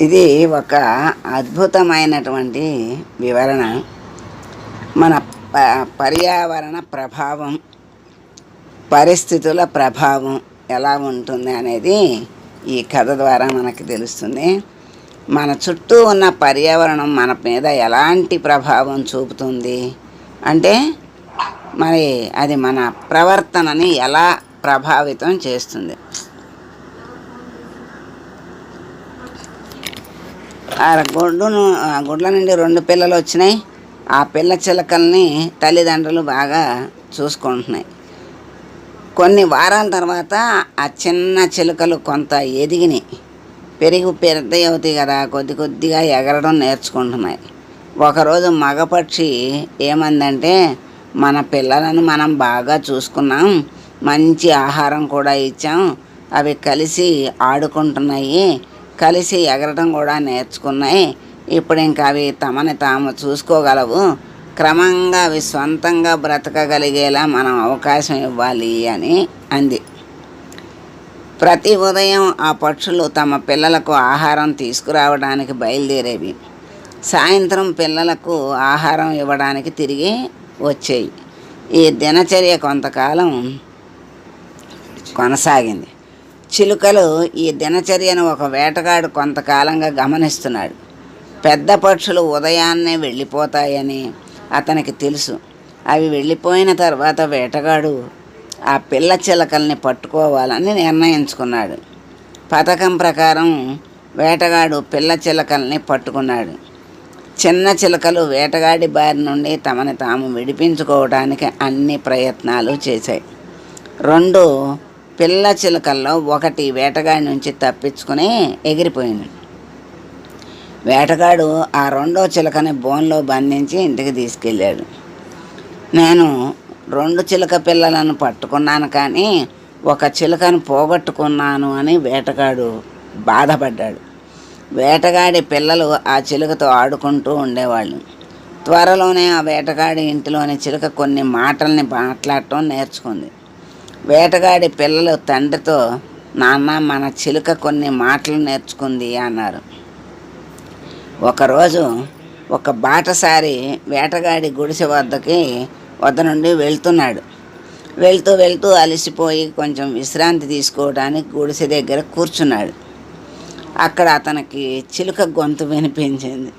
ఇది ఒక అద్భుతమైనటువంటి వివరణ. మన ప పర్యావరణ ప్రభావం పరిస్థితుల ప్రభావం ఎలా ఉంటుంది అనేది ఈ కథ ద్వారా మనకి తెలుస్తుంది. మన చుట్టూ ఉన్న పర్యావరణం మన మీద ఎలాంటి ప్రభావం చూపుతుంది? అంటే మరి అది మన ప్రవర్తనని ఎలా ప్రభావితం చేస్తుంది? ఆ గుడ్డును ఆ గుడ్ల నుండి రెండు పిల్లలు వచ్చినాయి. ఆ పిల్ల చిలకల్ని తల్లిదండ్రులు బాగా చూసుకుంటున్నాయి. కొన్ని వారాల తర్వాత ఆ చిన్న చిలుకలు కొంత ఎదిగినాయి. పెరిగి పెద్ద అవుతాయి కదా కొద్ది కొద్దిగా ఎగరడం నేర్చుకుంటున్నాయి. ఒకరోజు మగపక్షి ఏమందంటే మన పిల్లలను మనం బాగా చూసుకున్నాం. మంచి ఆహారం కూడా ఇచ్చాం. అవి కలిసి ఆడుకుంటున్నాయి. కలిసి ఎగరడం కూడా నేర్చుకున్నాయి. ఇప్పుడు ఇంకా అవి తమని తాము చూసుకోగలవు. క్రమంగా అవి సొంతంగా బ్రతకగలిగేలా మనం అవకాశం ఇవ్వాలి అని అంది. ప్రతి ఉదయం ఆ పక్షులు తమ పిల్లలకు ఆహారం తీసుకురావడానికి బయలుదేరేవి. సాయంత్రం పిల్లలకు ఆహారం ఇవ్వడానికి తిరిగి వచ్చేవి ఈ దినచర్య కొంతకాలం కొనసాగింది. చిలుకలు ఈ దినచర్యను ఒక వేటగాడు కొంతకాలంగా గమనిస్తున్నాడు. పెద్ద పక్షులు ఉదయాన్నే వెళ్ళిపోతాయని అతనికి తెలుసు. అవి వెళ్ళిపోయిన తర్వాత వేటగాడు ఆ పిల్ల చిలకల్ని పట్టుకోవాలని నిర్ణయించుకున్నాడు. పథకం ప్రకారం వేటగాడు పిల్ల చిలకల్ని పట్టుకున్నాడు. చిన్న చిలకలు వేటగాడి బారి నుండి తమని తాము విడిపించుకోవడానికి అన్ని ప్రయత్నాలు చేశాయి. రెండు పిల్ల చిలకల్లో ఒకటి వేటగాడి నుంచి తప్పించుకుని ఎగిరిపోయింది. వేటగాడు ఆ రెండో చిలకని బోన్లో బంధించి ఇంటికి తీసుకెళ్ళాడు. నేను రెండు చిలక పిల్లలను పట్టుకున్నాను కానీ ఒక చిలుకను పోగొట్టుకున్నాను అని వేటగాడు బాధపడ్డాడు. వేటగాడి పిల్లలు ఆ చిలుకతో ఆడుకుంటూ ఉండేవాళ్ళు. త్వరలోనే ఆ వేటగాడి ఇంటిలోని చిలుక కొన్ని మాటల్ని మాట్లాడటం నేర్చుకుంది. వేటగాడి పిల్లలు తండ్రితో నాన్న మన చిలుక కొన్ని మాటలు నేర్చుకుంది అన్నారు. ఒకరోజు ఒక బాటసారి వేటగాడి గుడిసె వద్దకి వద్ద నుండి వెళ్తున్నాడు. వెళ్తూ వెళ్తూ అలసిపోయి కొంచెం విశ్రాంతి తీసుకోవడానికి గుడిసె దగ్గర కూర్చున్నాడు. అక్కడ అతనికి చిలుక గొంతు వినిపించింది.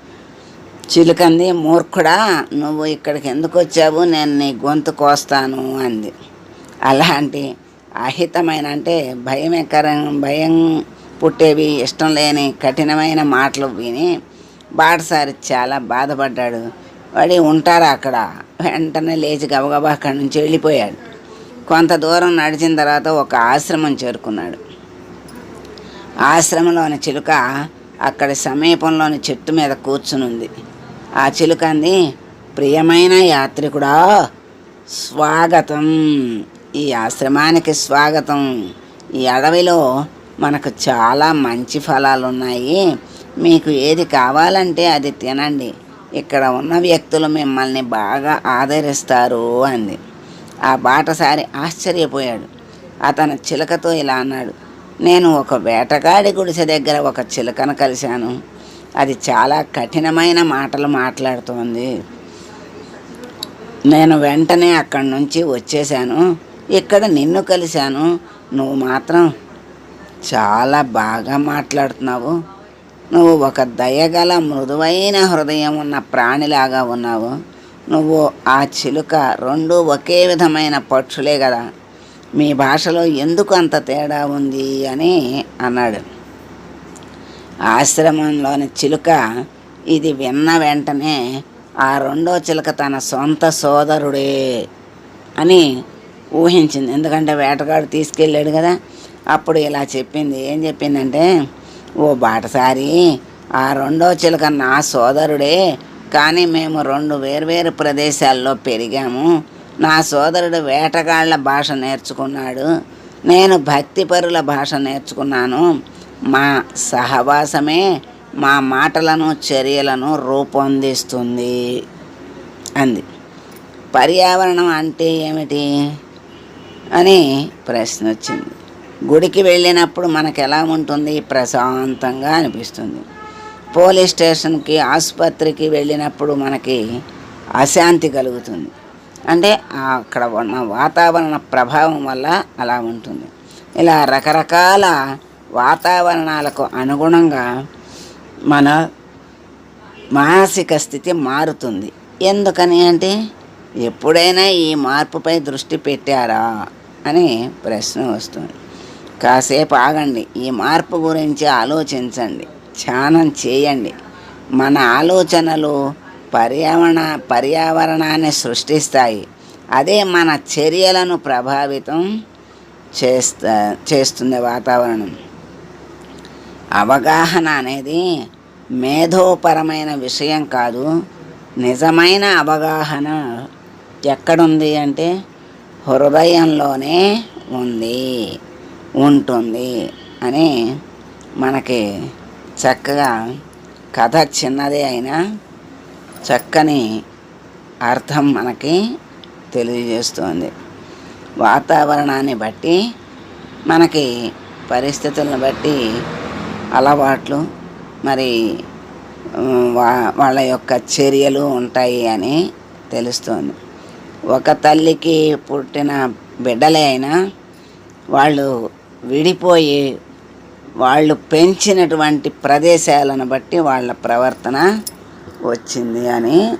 చిలుకంది మూర్ఖుడా నువ్వు ఇక్కడికి ఎందుకు వచ్చావు? నేను నీ గొంతు కోస్తాను అంది. అలాంటి అహితమైన అంటే భయమకరం భయం పుట్టేవి ఇష్టం లేని కఠినమైన మాటలు విని బాటసారి చాలా బాధపడ్డాడు. వాడి ఉంటారా అక్కడ? వెంటనే లేచి గబగబా అక్కడి నుంచి వెళ్ళిపోయాడు. కొంత దూరం నడిచిన తర్వాత ఒక ఆశ్రమం చేరుకున్నాడు. ఆశ్రమంలోని చిలుక అక్కడి సమీపంలోని చెట్టు మీద కూర్చునుంది. ఆ చిలుక అంది ప్రియమైన యాత్రికుడా స్వాగతం. ఈ ఆశ్రమానికి స్వాగతం. ఈ అడవిలో మనకు చాలా మంచి ఫలాలు ఉన్నాయి మీకు ఏది కావాలంటే అది తినండి. ఇక్కడ ఉన్న వ్యక్తులు మిమ్మల్ని బాగా ఆదరిస్తారు అంది. ఆ బాటసారి ఆశ్చర్యపోయాడు. అతను చిలకతో ఇలా అన్నాడు నేను ఒక వేటగాడి గుడిసె దగ్గర ఒక చిలకను కలిశాను. అది చాలా కఠినమైన మాటలు మాట్లాడుతోంది. నేను వెంటనే అక్కడి నుంచి వచ్చేసాను ఇక్కడ నిన్ను కలిశాను. నువ్వు మాత్రం చాలా బాగా మాట్లాడుతున్నావు. నువ్వు ఒక దయగల మృదువైన హృదయం ఉన్న ప్రాణిలాగా ఉన్నావు. నువ్వు ఆ చిలుక రెండు ఒకే విధమైన పక్షులే కదా. మీ భాషలో ఎందుకు అంత తేడా ఉంది అని అన్నాడు. ఆశ్రమంలోని చిలుక ఇది విన్న వెంటనే ఆ రెండో చిలుక తన సొంత సోదరుడే అని ఊహించింది. ఎందుకంటే వేటగాడు తీసుకెళ్ళాడు కదా. అప్పుడు ఇలా చెప్పింది. ఏం చెప్పిందంటే ఓ బాటసారి ఆ రెండో చిలుక నా సోదరుడే. కానీ మేము రెండు వేర్వేరు ప్రదేశాల్లో పెరిగాము. నా సోదరుడు వేటగాళ్ళ భాష నేర్చుకున్నాడు. నేను భక్తిపరుల భాష నేర్చుకున్నాను. మా సహవాసమే మా మాటలను చర్యలను రూపొందిస్తుంది. అంది. పర్యావరణం అంటే ఏమిటి? అని ప్రశ్న వచ్చింది గుడికి వెళ్ళినప్పుడు మనకు ఎలా ఉంటుంది? ప్రశాంతంగా అనిపిస్తుంది. పోలీస్ స్టేషన్కి ఆసుపత్రికి వెళ్ళినప్పుడు మనకి అశాంతి కలుగుతుంది. అంటే అక్కడ ఉన్న వాతావరణ ప్రభావం వల్ల అలా ఉంటుంది. ఇలా రకరకాల వాతావరణాలకు అనుగుణంగా మన మానసిక స్థితి మారుతుంది. ఎందుకని అంటే ఎప్పుడైనా ఈ మార్పుపై దృష్టి పెట్టారా? అని ప్రశ్న వస్తుంది. కాసేపు ఆగండి. ఈ మార్పు గురించి ఆలోచించండి. ధ్యానం చేయండి. మన ఆలోచనలు పర్యావరణ పర్యావరణాన్ని సృష్టిస్తాయి. అదే మన చర్యలను ప్రభావితం చేస్తా చేస్తుంది వాతావరణం. అవగాహన అనేది మేధోపరమైన విషయం కాదు. నిజమైన అవగాహన ఎక్కడుంది అంటే హృదయంలోనే ఉంది ఉంటుంది అని మనకి చక్కగా కథ చిన్నదే అయినా చక్కని అర్థం మనకి తెలియజేస్తుంది. వాతావరణాన్ని బట్టి మనకి పరిస్థితులను బట్టి అలవాట్లు మరి వా వాళ్ళ యొక్క చర్యలు ఉంటాయి అని తెలుస్తుంది. ఒక తల్లికి పుట్టిన బిడ్డలే అయినా వాళ్ళు విడిపోయి వాళ్ళు పెంచినటువంటి ప్రదేశాలను బట్టి వాళ్ళ ప్రవర్తన వచ్చింది అని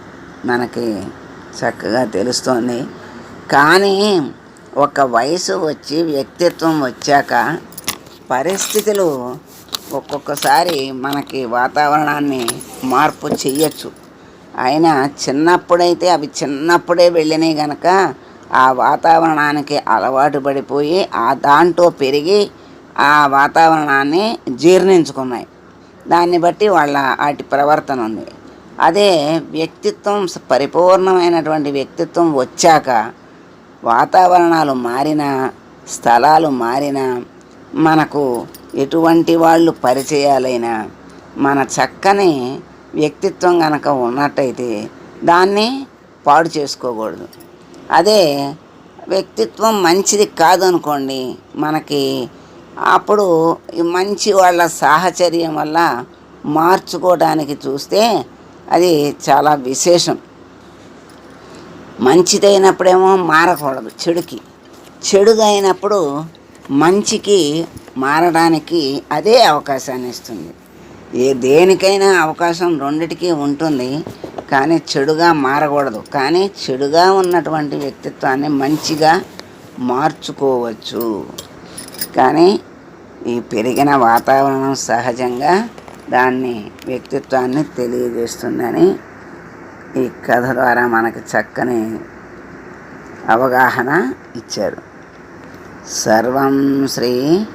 మనకి చక్కగా తెలుస్తోంది. కానీ ఒక వయసు వచ్చి వ్యక్తిత్వం వచ్చాక పరిస్థితులు ఒక్కొక్కసారి మనకి వాతావరణాన్ని మార్పు చెయ్యొచ్చు. అయినా చిన్నప్పుడైతే అవి చిన్నప్పుడే వెళ్ళినాయి గనక ఆ వాతావరణానికి అలవాటు పడిపోయి ఆ దాంట్లో పెరిగి ఆ వాతావరణాన్ని జీర్ణించుకున్నాయి. దాన్ని బట్టి వాళ్ళ వాటి ప్రవర్తన ఉంది. అదే వ్యక్తిత్వం పరిపూర్ణమైనటువంటి వ్యక్తిత్వం వచ్చాక వాతావరణాలు మారినా స్థలాలు మారినా మనకు ఎటువంటి వాళ్ళు పరిచయాలైనా మన చక్కని వ్యక్తిత్వం కనుక ఉన్నట్టయితే దాన్ని పాడు చేసుకోకూడదు. అదే వ్యక్తిత్వం మంచిది కాదనుకోండి మనకి అప్పుడు మంచి వాళ్ళ సాహచర్యం వల్ల మార్చుకోవడానికి చూస్తే అది చాలా విశేషం. మంచిదైనప్పుడేమో మారకూడదు చెడుకి. చెడుదైనప్పుడు మంచికి మారడానికి అదే అవకాశాన్ని ఇస్తుంది. ఏ దేనికైనా అవకాశం రెండిటికి ఉంటుంది కానీ చెడుగా మారకూడదు. కానీ చెడుగా ఉన్నటువంటి వ్యక్తిత్వాన్ని మంచిగా మార్చుకోవచ్చు. కానీ ఈ పెరిగిన వాతావరణం సహజంగా దాన్ని వ్యక్తిత్వాన్ని తెలియజేస్తుందని ఈ కథ ద్వారా మనకి చక్కని అవగాహన ఇచ్చారు. సర్వం శ్రీ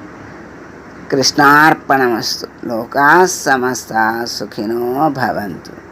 కృష్ణార్పణమస్తు. లోకా సమస్త సుఖినో భవంతు.